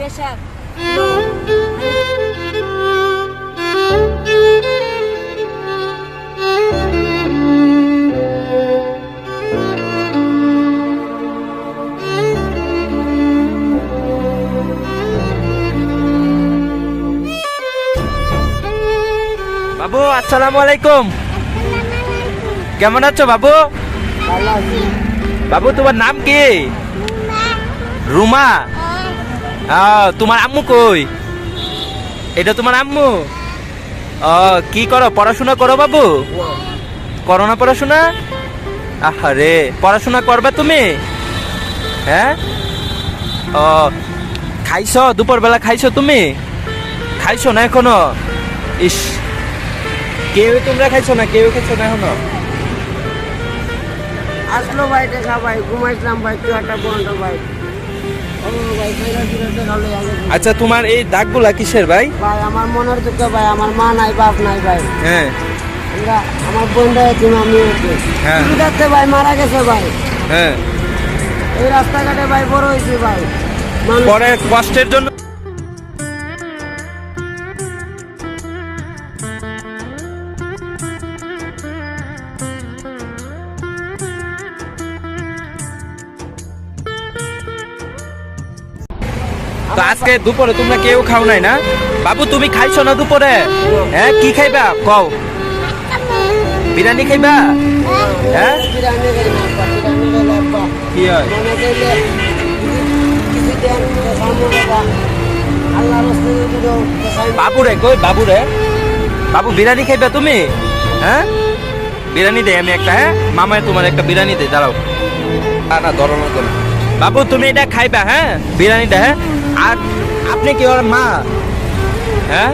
Pressure বাবু আসসালামু আলাইকুম কেমন আছো বাবু বাবু তোমার নাম কি রুমা আহ, তোমার আম্মু কই? এটা তোমার আম্মু? কি করো? পড়াশোনা করো বাবু? করো না পড়াশোনা? আহারে, পড়াশোনা করবে তুমি? হ্যাঁ? ও, খাইছো? দুপুরবেলা খাইছো তুমি? খাইছো না এখনও? ইস, কেউ তোমরা খাইছো না? কেউ খাইছো না এখনও? আসলো ভাই, দেখা ভাই, ঘুমাইছিলাম ভাই তুই একটা বন্ধ ভাই। আচ্ছা তোমার এই দাগগুলা কিসের ভাই? ভাই আমার মনের দুঃখ ভাই আমার মা নাই বাপ নাই ভাই। হ্যাঁ। আমরা বোনটা এতিম আমি হ্যাঁ। ভাই মারা গেছে ভাই। হ্যাঁ। এই রাস্তাঘাটে ভাই বড় হয়েছে ভাই। পরে কষ্টের জন্য তো আজকে দুপুরে তোমরা কেউ খাও নাই না? বাবু, তুমি খাইছো না দুপুরে? হ্যাঁ কি খাইবা? কও। বিরিয়ানি খাইবা? হ্যাঁ। কি হয়? বাবুরে, কই বাবুরে? বাবু, বিরিয়ানি খাইবা তুমি? হ্যাঁ? বিরিয়ানি দে আমি একটা হ্যাঁ? মামায় তোমার একটা বিরিয়ানি দে, দাঁড়াও। না না, ধরো না। বাবু, তুমি এটা খাইবা হ্যাঁ? বিরিয়ানিটা হ্যাঁ? আর আপনি কি ওর মা? হ্যাঁ?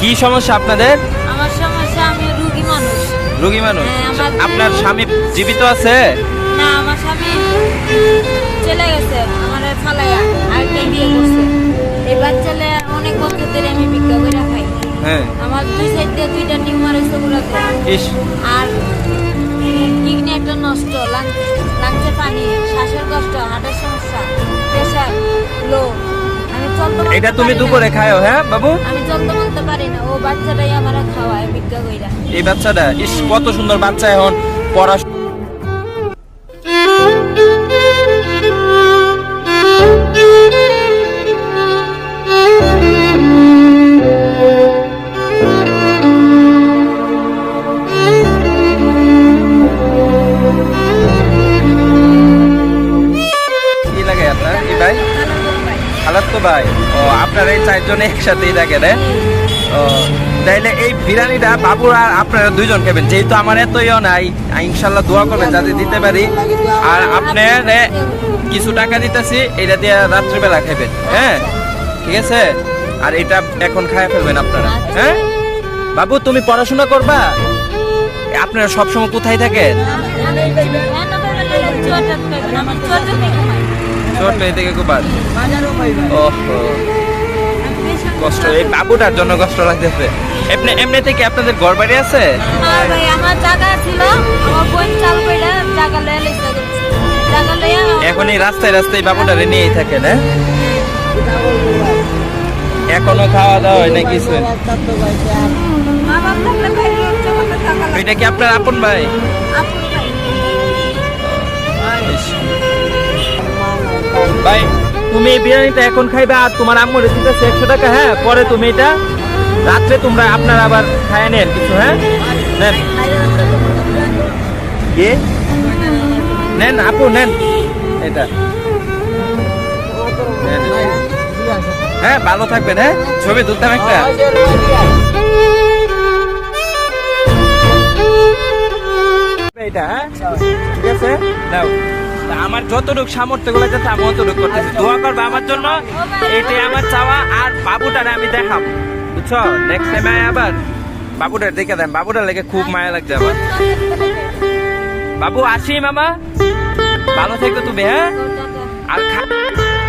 কি সমস্যা আপনাদের? আমার সমস্যা আমি রুগী মানুষ। রোগী মানুষ? হ্যাঁ, আপনার স্বামী জীবিত আছে? না আমার স্বামী চলে গেছে আমার ফালাইয়া আরেকটা বিয়ে করছে। এই বাচ্চালে অনেক বছর ধরে আমি ভিক্ষা করে খাই। হ্যাঁ। আমার দুই সাইড দিয়ে দুইটা টিউমার হয়েছে গুলোতে ইস। আর কিডনি একটা নষ্ট লাংসে পানি শ্বাসের কষ্ট হার্টের সমস্যা প্রেশার লো এটা তুমি দুপুরে খাও হ্যাঁ বাবু? আমি যত্ন বলতে পারি না। ও বাচ্চাটাই আমার খাওয়ায় বিজ্ঞা কইরা। এই বাচ্চাটা ইস কত সুন্দর বাচ্চা এখন পড়াশোনা তো ভাই ও আপনার এই চারজনে একসাথেই থাকে রে ও তাইলে এই বিরিয়ানিটা বাবুর আর আপনারা দুইজন খাবেন যেহেতু আমার এত ইয়ে নাই ইনশাল্লাহ দোয়া করবেন যাতে দিতে পারি আর আপনার কিছু টাকা দিতেছি এটা দিয়ে রাত্রিবেলা খাবেন হ্যাঁ ঠিক আছে আর এটা এখন খায় ফেলবেন আপনারা হ্যাঁ বাবু তুমি পড়াশোনা করবা আপনারা সবসময় কোথায় থাকেন ছোট মেয়ে থেকে ভাই ওহো। কষ্ট এই বাবুটার জন্য কষ্ট লাগতেছে। এমনি এমনি থেকে আপনাদের ঘর বাড়ি আছে লইয়া এখন এই রাস্তায় রাস্তায় বাবুটারে নিয়েই হ্যাঁ? এটা বলব ভাই এখনও খাওয়া দাওয়া হয় না কিছু? এটা কি আপনার আপন ভাই? তুমি এই বিরিয়ানিটা এখন খাইবে আর তোমার আম্মুর দিতেছে একশো টাকা হ্যাঁ? পরে তুমি এটা রাত্রে তোমরা আপনার আবার খায় নেন কিছু হ্যাঁ? নেন। কি? নেন, আপু, নেন। এটা। হ্যাঁ ভালো থাকবেন হ্যাঁ? ছবি তুলতাম একটা। এটা হ্যাঁ? ঠিক আছে? নাও। আমার যতটুক সামর্থ্যগুলো যাতে আমি অতটুক করতেছি। দোয়া করবে আমার জন্য এটি আমার চাওয়া, আর বাবুটারে আমি দেখাম বুঝছ? নেক্সট টাইম আবার। বাবুটার দেখে দেন, বাবুটার লেগে খুব মায়া লাগছে আমার। বাবু, আসি মামা। ভালো থেকো তুমি হ্যাঁ? আর খা-